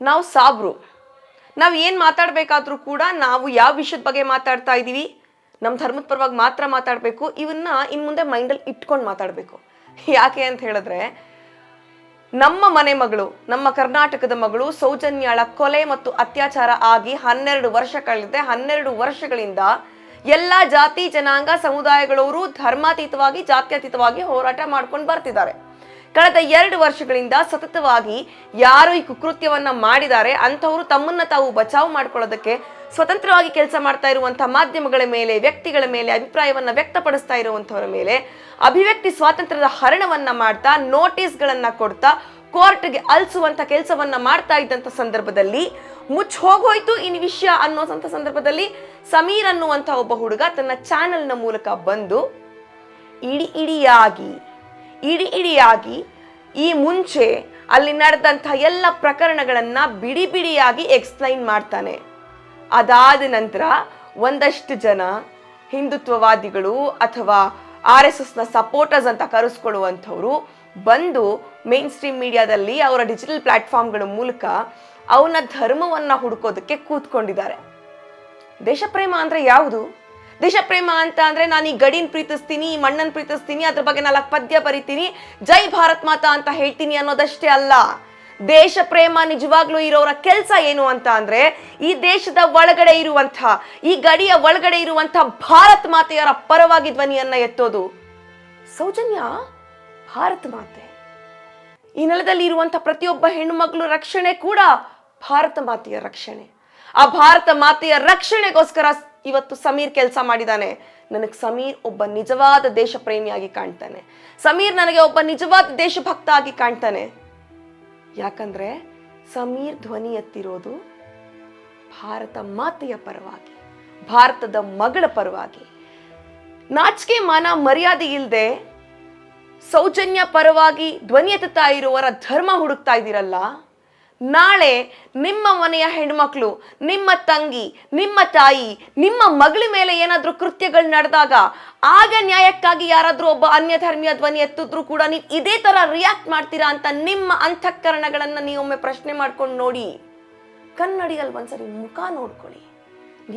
ನಾವು ಸಾಬ್ರು. ನಾವು ಏನು ಮಾತಾಡಬೇಕಾದ್ರೂ ಕೂಡ ನಾವು ಯಾವ ವಿಷಯದ ಬಗ್ಗೆ ಮಾತಾಡ್ತಾ ಇದ್ದೀವಿ ನಮ್ಮ ಧರ್ಮದ ಪರವಾಗಿ ಮಾತ್ರ ಮಾತಾಡಬೇಕು ಇವನ್ನ ಇನ್ನು ಮುಂದೆ ಮೈಂಡಲ್ಲಿ ಇಟ್ಕೊಂಡು ಮಾತಾಡಬೇಕು. ಯಾಕೆ ಅಂತ ಹೇಳಿದ್ರೆ, ನಮ್ಮ ಮನೆ ಮಗಳು, ನಮ್ಮ ಕರ್ನಾಟಕದ ಮಗಳು ಸೌಜನ್ಯಾಳ ಕೊಲೆ ಮತ್ತು ಅತ್ಯಾಚಾರ ಆಗಿ ಹನ್ನೆರಡು ವರ್ಷ ಕಳೆದಿದೆ. ಹನ್ನೆರಡು ವರ್ಷಗಳಿಂದ ಎಲ್ಲ ಜಾತಿ, ಜನಾಂಗ, ಸಮುದಾಯಗಳವರು ಧರ್ಮಾತೀತವಾಗಿ, ಜಾತ್ಯತೀತವಾಗಿ ಹೋರಾಟ ಮಾಡ್ಕೊಂಡು ಬರ್ತಿದ್ದಾರೆ. ಕಳೆದ ಎರಡು ವರ್ಷಗಳಿಂದ ಸತತವಾಗಿ ಯಾರು ಈ ಕುಕೃತ್ಯವನ್ನ ಮಾಡಿದ್ದಾರೆ, ಅಂಥವರು ತಮ್ಮನ್ನ ತಾವು ಬಚಾವ್ ಮಾಡ್ಕೊಳ್ಳೋದಕ್ಕೆ ಸ್ವತಂತ್ರವಾಗಿ ಕೆಲಸ ಮಾಡ್ತಾ ಇರುವಂತಹ ಮಾಧ್ಯಮಗಳ ಮೇಲೆ, ವ್ಯಕ್ತಿಗಳ ಮೇಲೆ ಅಭಿಪ್ರಾಯವನ್ನ ವ್ಯಕ್ತಪಡಿಸ್ತಾ ಇರುವಂತವರ ಮೇಲೆ ಅಭಿವ್ಯಕ್ತಿ ಸ್ವಾತಂತ್ರ್ಯದ ಹರಣವನ್ನ ಮಾಡ್ತಾ, ನೋಟಿಸ್ಗಳನ್ನ ಕೊಡ್ತಾ, ಕೋರ್ಟ್ಗೆ ಅಲ್ಸುವಂತ ಕೆಲಸವನ್ನ ಮಾಡ್ತಾ ಇದ್ದಂತ ಸಂದರ್ಭದಲ್ಲಿ ಮುಚ್ಚ ಹೋಗೋಯ್ತು ಇನ್ ವಿಷಯ ಅನ್ನೋಂಥ ಸಂದರ್ಭದಲ್ಲಿ ಸಮೀರ್ ಅನ್ನುವಂಥ ಒಬ್ಬ ಹುಡುಗ ತನ್ನ ಚಾನೆಲ್ನ ಮೂಲಕ ಬಂದು ಇಡಿ ಇಡಿಯಾಗಿ ಇಡಿ ಇಡಿಯಾಗಿ ಈ ಮುಂಚೆ ಅಲ್ಲಿ ನಡೆದಂಥ ಎಲ್ಲ ಪ್ರಕರಣಗಳನ್ನು ಬಿಡಿ ಬಿಡಿಯಾಗಿ ಎಕ್ಸ್ಪ್ಲೈನ್ ಮಾಡ್ತಾನೆ. ಅದಾದ ನಂತರ ಒಂದಷ್ಟು ಜನ ಹಿಂದುತ್ವವಾದಿಗಳು ಅಥವಾ ಆರ್ ಎಸ್ ಎಸ್ನ ಸಪೋರ್ಟರ್ಸ್ ಅಂತ ಕರೆಸ್ಕೊಳ್ಳುವಂಥವ್ರು ಬಂದು ಮೇನ್ ಸ್ಟ್ರೀಮ್ ಮೀಡಿಯಾದಲ್ಲಿ ಅವರ ಡಿಜಿಟಲ್ ಪ್ಲಾಟ್ಫಾರ್ಮ್ಗಳ ಮೂಲಕ ಅವನ ಧರ್ಮವನ್ನು ಹುಡುಕೋದಕ್ಕೆ ಕೂತ್ಕೊಂಡಿದ್ದಾರೆ. ದೇಶಪ್ರೇಮ ಅಂದರೆ ಯಾವುದು? ದೇಶಪ್ರೇಮ ಅಂತ ಅಂದ್ರೆ ನಾನು ಈ ಗಡಿನ ಪ್ರೀತಿಸ್ತೀನಿ, ಈ ಮಣ್ಣನ್ನು ಪ್ರೀತಿಸ್ತೀನಿ, ಅದ್ರ ಬಗ್ಗೆ ನಾಲ್ಕು ಪದ್ಯ ಬರಿತೀನಿ. ಜೈ ಭಾರತ್ ಮಾತಾ ಅಂತ ಹೇಳ್ತೀನಿ ಅನ್ನೋದಷ್ಟೇ ಅಲ್ಲ. ದೇಶ ಪ್ರೇಮ ನಿಜವಾಗ್ಲೂ ಇರೋರ ಕೆಲಸ ಏನು ಅಂತ ಅಂದ್ರೆ ಈ ದೇಶದ ಒಳಗಡೆ ಇರುವಂಥ, ಈ ಗಡಿಯ ಒಳಗಡೆ ಇರುವಂಥ ಭಾರತ್ ಮಾತೆಯರ ಪರವಾಗಿ ಧ್ವನಿಯನ್ನ ಎತ್ತೋದು. ಸೌಜನ್ಯ, ಭಾರತ ಮಾತೆ. ಈ ನೆಲದಲ್ಲಿ ಇರುವಂಥ ಪ್ರತಿಯೊಬ್ಬ ಹೆಣ್ಣು ಮಗಳು ರಕ್ಷಣೆ ಕೂಡ ಭಾರತ ಮಾತೆಯ ರಕ್ಷಣೆ. ಆ ಭಾರತ ಮಾತೆಯ ರಕ್ಷಣೆಗೋಸ್ಕರ ಇವತ್ತು ಸಮೀರ್ ಕೆಲಸ ಮಾಡಿದ್ದಾನೆ ನನಗೆ ಸಮೀರ್ ಒಬ್ಬ ನಿಜವಾದ ದೇಶ ಪ್ರೇಮಿಯಾಗಿ ಕಾಣ್ತಾನೆ. ಸಮೀರ್ ನನಗೆ ಒಬ್ಬ ನಿಜವಾದ ದೇಶಭಕ್ತ ಆಗಿ ಕಾಣ್ತಾನೆ. ಯಾಕಂದ್ರೆ ಸಮೀರ್ ಧ್ವನಿ ಎತ್ತಿರೋದು ಭಾರತ ಮಾತೆಯ ಪರವಾಗಿ, ಭಾರತದ ಮಗಳ ಪರವಾಗಿ. ನಾಚಿಕೆ ಮಾನ ಮರ್ಯಾದೆ ಇಲ್ಲದೆ ಸೌಜನ್ಯ ಪರವಾಗಿ ಧ್ವನಿ ಎತ್ತುತ್ತಾ ಇರುವವರ ಧರ್ಮ ಹುಡುಕ್ತಾ ಇದ್ದೀರಲ್ಲ ನಾಳೆ ನಿಮ್ಮ ಮನೆಯ ಹೆಣ್ಮಕ್ಳು, ನಿಮ್ಮ ತಂಗಿ, ನಿಮ್ಮ ತಾಯಿ, ನಿಮ್ಮ ಮಗಳ ಮೇಲೆ ಏನಾದರೂ ಕೃತ್ಯಗಳು ನಡೆದಾಗ ಆಗ ನ್ಯಾಯಕ್ಕಾಗಿ ಯಾರಾದರೂ ಒಬ್ಬ ಅನ್ಯ ಧರ್ಮೀಯ ಧ್ವನಿ ಎತ್ತಿದ್ರು ಕೂಡ ನೀವು ಇದೇ ಥರ ರಿಯಾಕ್ಟ್ ಮಾಡ್ತೀರಾ ಅಂತ ನಿಮ್ಮ ಅಂತಃಕರಣಗಳನ್ನು ನೀವೊಮ್ಮೆ ಪ್ರಶ್ನೆ ಮಾಡ್ಕೊಂಡು ನೋಡಿ. ಕನ್ನಡಿಯಲ್ಲಿ ಒಂದ್ಸರಿ ಮುಖ ನೋಡ್ಕೊಳ್ಳಿ.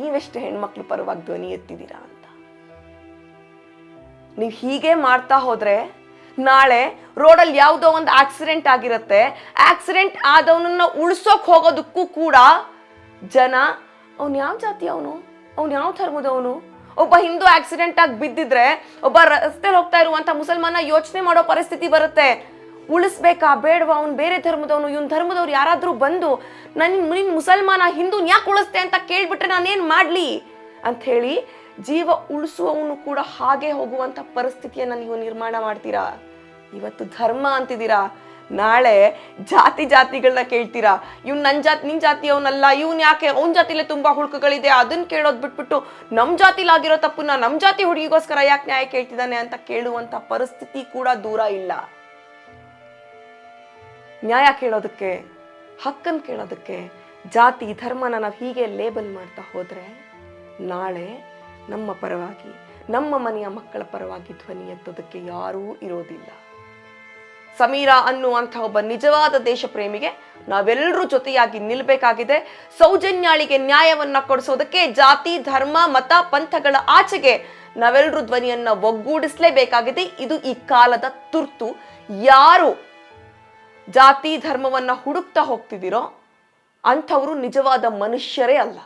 ನೀವೆಷ್ಟು ಹೆಣ್ಮಕ್ಳು ಪರವಾಗಿ ಧ್ವನಿ ಎತ್ತಿದ್ದೀರಾ ಅಂತ. ನೀವು ಹೀಗೆ ಮಾಡ್ತಾ ಹೋದ್ರೆ ನಾಳೆ ರೋಡಲ್ಲಿ ಯಾವುದೋ ಒಂದು ಆಕ್ಸಿಡೆಂಟ್ ಆಗಿರುತ್ತೆ. ಆಕ್ಸಿಡೆಂಟ್ ಆದವನನ್ನ ಉಳಿಸೋಕೆ ಹೋಗೋದಕ್ಕೂ ಕೂಡ ಜನ, ಅವ್ನು ಯಾವ ಜಾತಿ ಅವನು? ಅವ್ನು ಯಾವ ಧರ್ಮದವನು ಒಬ್ಬ ಹಿಂದೂ ಆಕ್ಸಿಡೆಂಟ್ ಆಗಿ ಬಿದ್ದಿದ್ರೆ, ಒಬ್ಬ ರಸ್ತೆಲಿ ಹೋಗ್ತಾ ಇರುವಂತ ಮುಸಲ್ಮಾನ ಯೋಚನೆ ಮಾಡೋ ಪರಿಸ್ಥಿತಿ ಬರುತ್ತೆ. ಉಳಿಸ್ಬೇಕಾ? ಬೇಡವಾ? ಅವ್ನು ಬೇರೆ ಧರ್ಮದವನು, ಇವನ್ ಧರ್ಮದವ್ರು ಯಾರಾದರೂ ಬಂದು ನನ್ನ ನಿನ್ ಮುಸಲ್ಮಾನ ಹಿಂದೂ ಯಾಕೆ ಉಳಿಸ್ತೆ ಅಂತ ಕೇಳಿಬಿಟ್ರೆ ನಾನೇನು ಮಾಡ್ಲಿ? ಅಂತ ಹೇಳಿ ಜೀವ ಉಳಿಸುವವನು ಕೂಡ ಹಾಗೆ ಹೋಗುವಂತ ಪರಿಸ್ಥಿತಿಯನ್ನ ನೀವು ನಿರ್ಮಾಣ ಮಾಡ್ತೀರಾ? ಇವತ್ತು ಧರ್ಮ ಅಂತಿದ್ದೀರಾ? ನಾಳೆ ಜಾತಿ ಜಾತಿಗಳನ್ನ ಕೇಳ್ತೀರಾ? ಇವ್ನು ನನ್ನ ಜಾತಿ, ನಿನ್ ಜಾತಿಯವನಲ್ಲ ಇವ್ನು ಯಾಕೆ? ಅವ್ನ ಜಾತಿಲೇ ತುಂಬಾ ಹುಳುಕುಗಳಿದೆ ಅದನ್ನ ಕೇಳೋದ್ ಬಿಟ್ಬಿಟ್ಟು ನಮ್ಮ ಜಾತಿಲಾಗಿರೋ ತಪ್ಪನ್ನ ನಮ್ಮ ಜಾತಿ ಹುಡುಗಿಗೋಸ್ಕರ ಯಾಕೆ ನ್ಯಾಯ ಕೇಳ್ತಿದ್ದಾನೆ ಅಂತ ಕೇಳುವಂತ ಪರಿಸ್ಥಿತಿ ಕೂಡ ದೂರ ಇಲ್ಲ. ನ್ಯಾಯ ಕೇಳೋದಕ್ಕೆ, ಹಕ್ಕನ್ ಕೇಳೋದಕ್ಕೆ, ಜಾತಿ, ಧರ್ಮನ ನಾವು ಹೀಗೆ ಲೇಬಲ್ ಮಾಡ್ತಾ ಹೋದ್ರೆ ನಾಳೆ ನಮ್ಮ ಪರವಾಗಿ, ನಮ್ಮ ಮನೆಯ ಮಕ್ಕಳ ಪರವಾಗಿ ಧ್ವನಿ ಎತ್ತೋದಕ್ಕೆ ಯಾರೂ ಇರೋದಿಲ್ಲ. ಸಮೀರಾ ಅನ್ನುವಂಥ ಒಬ್ಬ ನಿಜವಾದ ದೇಶ ಪ್ರೇಮಿಗೆ ನಾವೆಲ್ಲರೂ ಜೊತೆಯಾಗಿ ನಿಲ್ಬೇಕಾಗಿದೆ. ಸೌಜನ್ಯಾಳಿಗೆ ನ್ಯಾಯವನ್ನ ಕೊಡಿಸೋದಕ್ಕೆ ಜಾತಿ, ಧರ್ಮ, ಮತ, ಪಂಥಗಳ ಆಚೆಗೆ ನಾವೆಲ್ಲರೂ ಧ್ವನಿಯನ್ನ ಒಗ್ಗೂಡಿಸಲೇಬೇಕಾಗಿದೆ. ಇದು ಈ ಕಾಲದ ತುರ್ತು. ಯಾರು ಜಾತಿ, ಧರ್ಮವನ್ನ ಹುಡುಕ್ತಾ ಹೋಗ್ತಿದ್ದೀರೋ ಅಂಥವರು ನಿಜವಾದ ಮನುಷ್ಯರೇ ಅಲ್ಲ.